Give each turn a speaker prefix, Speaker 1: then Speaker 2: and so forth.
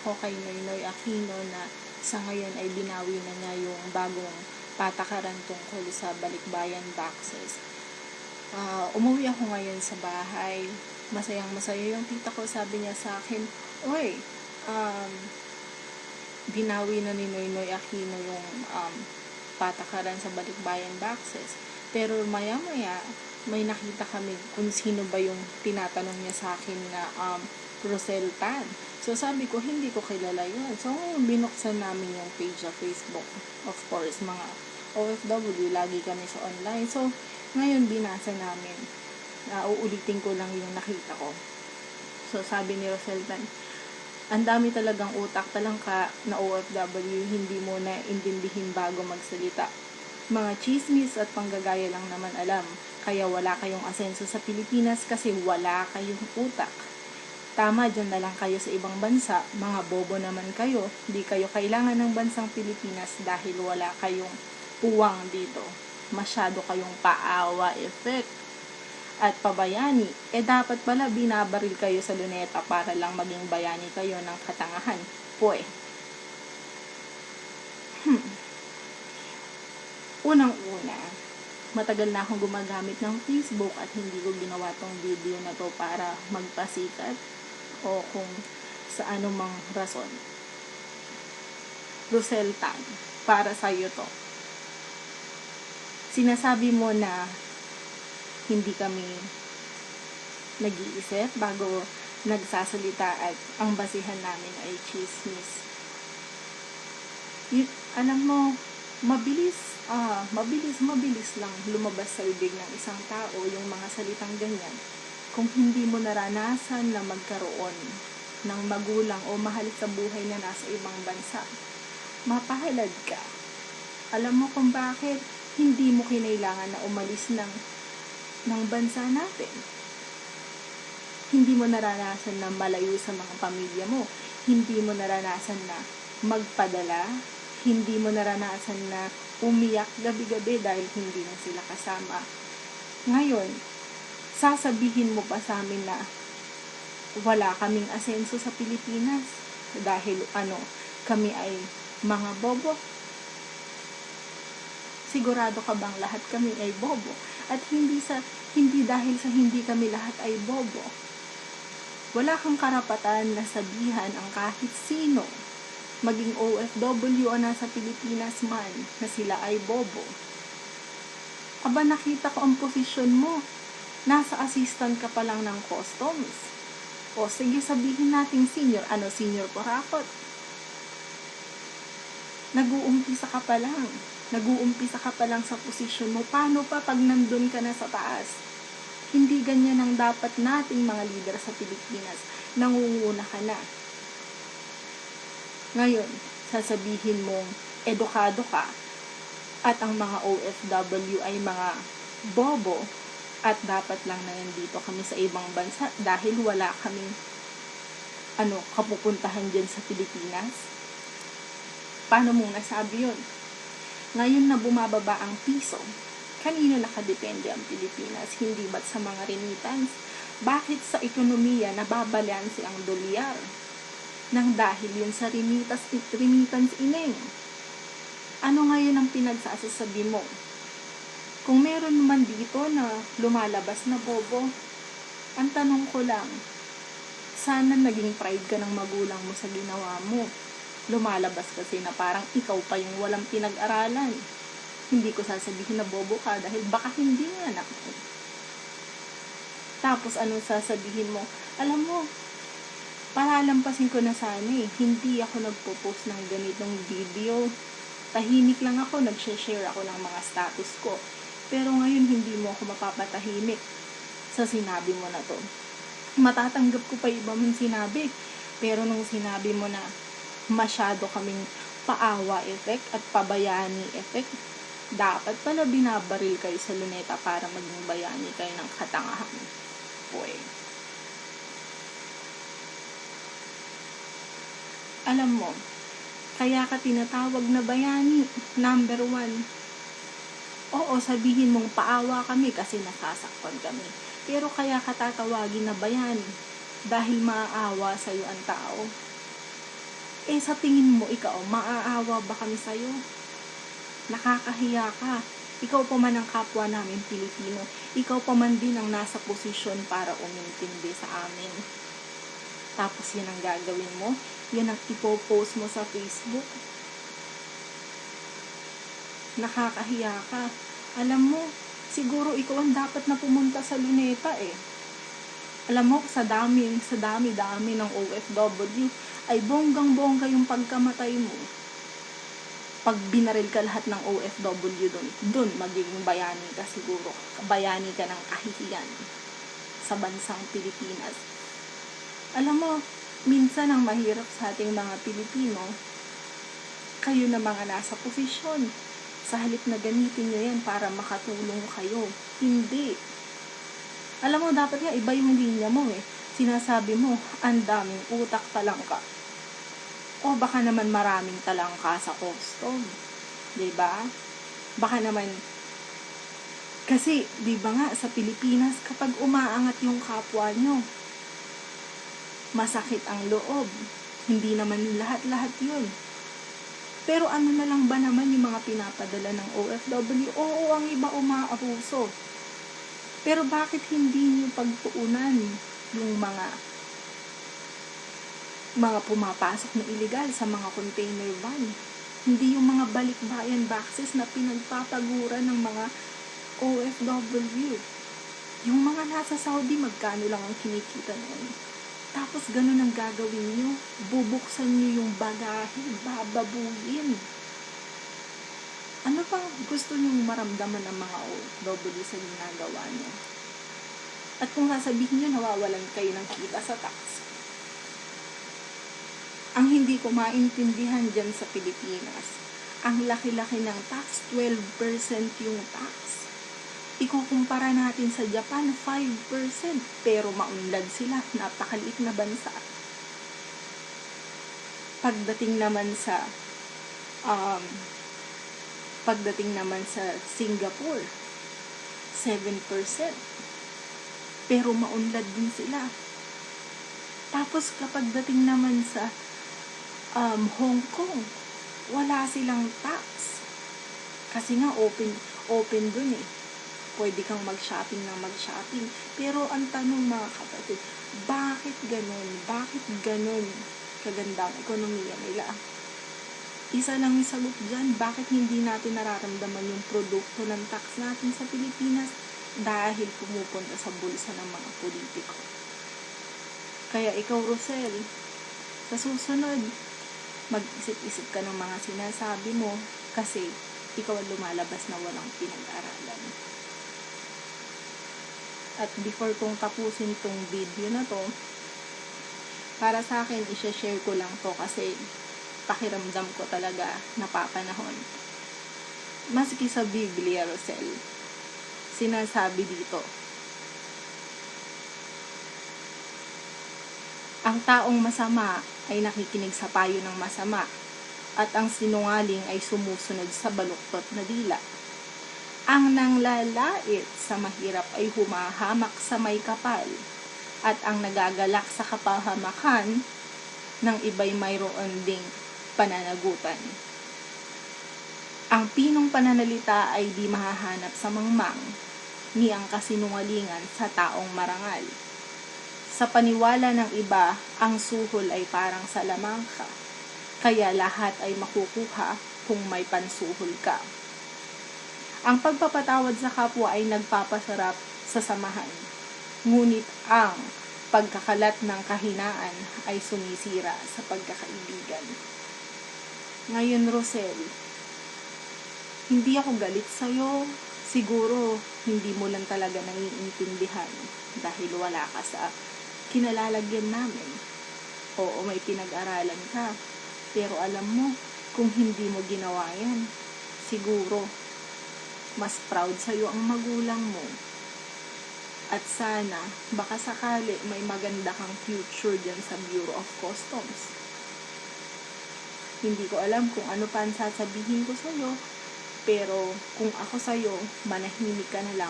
Speaker 1: ako kay Noynoy Aquino na sa ngayon ay binawi na niya yung bagong patakaran tungkol sa balikbayan boxes. Ah, umuwi ako ngayon sa bahay. Masayang masaya yung tita ko. Sabi niya sa akin, Oy, um, binawi na ni Noynoy Aquino yung um, patakaran sa balikbayan boxes. Pero maya-maya, may nakita kami kung sino ba yung tinatanong niya sa akin na um, Rosel Tan. So sabi ko, hindi ko kilala yun. So ngayon, binuksan namin yung page sa Facebook. Of course, mga OFW, lagi kami sa online. So, ngayon binasa namin. Uh, uulitin ko lang yung nakita ko. So, sabi ni Rosel Tan, ang dami talagang utak talangka na OFW, hindi mo na intindihin bago magsalita. Mga chismis at panggagaya lang naman alam. Kaya wala kayong asenso sa Pilipinas kasi wala kayong utak. Tama, dyan na lang kayo sa ibang bansa. Mga bobo naman kayo. Di kayo kailangan ng bansang Pilipinas dahil wala kayong puwang dito. Masyado kayong paawa effect at pabayani, eh dapat pala binabaril kayo sa luneta para lang maging bayani kayo ng katangahan. Poy. Hmm. Unang-una, matagal na akong gumagamit ng Facebook at hindi ko ginawa tong video na to para magpasikat o kung sa anumang rason. Rosel Tan, para sa'yo to. Sinasabi mo na hindi kami nag-iisip bago nagsasalita at ang basihan namin ay chismis. Y- alam mo, mabilis, ah, mabilis, mabilis lang lumabas sa bibig ng isang tao yung mga salitang ganyan kung hindi mo naranasan na magkaroon ng magulang o mahal sa buhay na nasa ibang bansa. Mapahalad ka. Alam mo kung bakit hindi mo kinailangan na umalis ng ng bansa natin. Hindi mo naranasan na malayo sa mga pamilya mo. Hindi mo naranasan na magpadala. Hindi mo naranasan na umiyak gabi-gabi dahil hindi na sila kasama. Ngayon, sasabihin mo pa sa amin na wala kaming asenso sa Pilipinas dahil ano, kami ay mga bobo. Sigurado ka bang lahat kami ay bobo? At hindi sa hindi dahil sa hindi kami lahat ay bobo. Wala kang karapatan na sabihan ang kahit sino, maging OFW o nasa Pilipinas man, na sila ay bobo. Aba nakita ko ang posisyon mo. Nasa assistant ka pa lang ng customs. O sige sabihin natin senior. Ano senior kurakot? Nag-uumpisa ka pa lang nag-uumpisa ka pa lang sa posisyon mo, paano pa pag nandun ka na sa taas? Hindi ganyan ang dapat nating mga leader sa Pilipinas. Nangunguna ka na. Ngayon, sasabihin mong edukado ka at ang mga OFW ay mga bobo at dapat lang na nandito kami sa ibang bansa dahil wala kaming ano, kapupuntahan dyan sa Pilipinas. Paano mong nasabi yun? Ngayon na bumababa ang piso, kanino nakadepende ang Pilipinas? Hindi ba't sa mga remittance? Bakit sa ekonomiya nababalanse ang dolyar? Nang dahil yun sa remittance, remittance ineng. Ano ngayon ang pinagsasasabi mo? Kung meron man dito na lumalabas na bobo, ang tanong ko lang, sana naging pride ka ng magulang mo sa ginawa mo lumalabas kasi na parang ikaw pa yung walang pinag-aralan. Hindi ko sasabihin na bobo ka dahil baka hindi nga anak mo. Tapos anong sasabihin mo? Alam mo, palalampasin ko na sana eh. Hindi ako nagpo-post ng ganitong video. Tahimik lang ako, nag-share ako ng mga status ko. Pero ngayon hindi mo ako mapapatahimik sa sinabi mo na to. Matatanggap ko pa iba mong sinabi. Pero nung sinabi mo na masyado kaming paawa effect at pabayani effect. Dapat pala binabaril kayo sa luneta para maging bayani kayo ng katangahan. Boy. Alam mo, kaya ka tinatawag na bayani, number one. Oo, sabihin mong paawa kami kasi nasasaktan kami. Pero kaya ka tatawagin na bayani dahil maaawa sa'yo ang tao Eh, sa tingin mo, ikaw, maaawa ba kami sa'yo? Nakakahiya ka. Ikaw pa man ang kapwa namin Pilipino. Ikaw pa man din ang nasa posisyon para umintindi sa amin. Tapos yan ang gagawin mo. Yan ang ipopost mo sa Facebook. Nakakahiya ka. Alam mo, siguro ikaw ang dapat na pumunta sa Luneta eh. Alam mo, sa dami, sa dami-dami ng OFW, ay bonggang-bongga yung pagkamatay mo. Pag binaril ka lahat ng OFW doon, doon magiging bayani ka siguro. Bayani ka ng kahihiyan sa bansang Pilipinas. Alam mo, minsan ang mahirap sa ating mga Pilipino, kayo na mga nasa posisyon. Sa halip na gamitin nyo yan para makatulong kayo. Hindi. Alam mo, dapat nga iba yung linya mo eh. Sinasabi mo, ang daming utak talangka. O baka naman maraming talangka sa custom. ba? Baka naman kasi 'di ba nga sa Pilipinas kapag umaangat yung kapwa nyo, masakit ang loob. Hindi naman lahat-lahat 'yun. Pero ano na lang ba naman yung mga pinapadala ng OFW? Oo, ang iba umaabuso. Pero bakit hindi nyo pagtuunan yung mga mga pumapasok na illegal sa mga container van? Hindi yung mga balikbayan boxes na pinagpapagura ng mga OFW. Yung mga nasa Saudi, magkano lang ang kinikita noon? Tapos ganun ang gagawin nyo. Bubuksan nyo yung bagahe, bababuyin. Ano pang gusto nyong maramdaman ng mga OFW sa ginagawa nyo? At kung sasabihin nyo, nawawalan kayo ng kita sa tax. Ang hindi ko maintindihan dyan sa Pilipinas, ang laki-laki ng tax, 12% yung tax. Ikukumpara natin sa Japan, 5%, pero maunlad sila, napakaliit na bansa. Pagdating naman sa um, pagdating naman sa Singapore, 7%. Pero maunlad din sila. Tapos kapag dating naman sa um, Hong Kong, wala silang tax. Kasi nga open open dun eh. Pwede kang mag-shopping na mag-shopping. Pero ang tanong mga kapatid, bakit ganun? Bakit ganun kaganda ang ekonomiya nila? Isa lang yung sagot dyan, bakit hindi natin nararamdaman yung produkto ng tax natin sa Pilipinas? Dahil pumupunta sa bulsa ng mga politiko. Kaya ikaw, Rosel, sa susunod, mag-isip-isip ka ng mga sinasabi mo kasi ikaw ang lumalabas na walang pinag-aralan. At before kong tapusin tong video na to, para sa akin, isha-share ko lang to kasi pakiramdam ko talaga napapanahon. Maski sa Biblia, Rosel, sinasabi dito, ang taong masama ay nakikinig sa payo ng masama at ang sinungaling ay sumusunod sa baluktot na dila. Ang nanglalait sa mahirap ay humahamak sa may kapal at ang nagagalak sa kapahamakan ng iba'y mayroon ding pananagutan. Ang pinong pananalita ay di mahahanap sa mangmang, ni ang kasinungalingan sa taong marangal. Sa paniwala ng iba, ang suhol ay parang salamangka, kaya lahat ay makukuha kung may pansuhol ka. Ang pagpapatawad sa kapwa ay nagpapasarap sa samahan, ngunit ang pagkakalat ng kahinaan ay sumisira sa pagkakaibigan. Ngayon, Rosel, hindi ako galit sa'yo. Siguro, hindi mo lang talaga naiintindihan dahil wala ka sa kinalalagyan namin. Oo, may pinag-aralan ka. Pero alam mo, kung hindi mo ginawa yan, siguro, mas proud sa'yo ang magulang mo. At sana, baka sakali may maganda kang future dyan sa Bureau of Customs. Hindi ko alam kung ano pa ang sasabihin ko sa'yo, pero kung ako sa'yo, manahimik ka na lang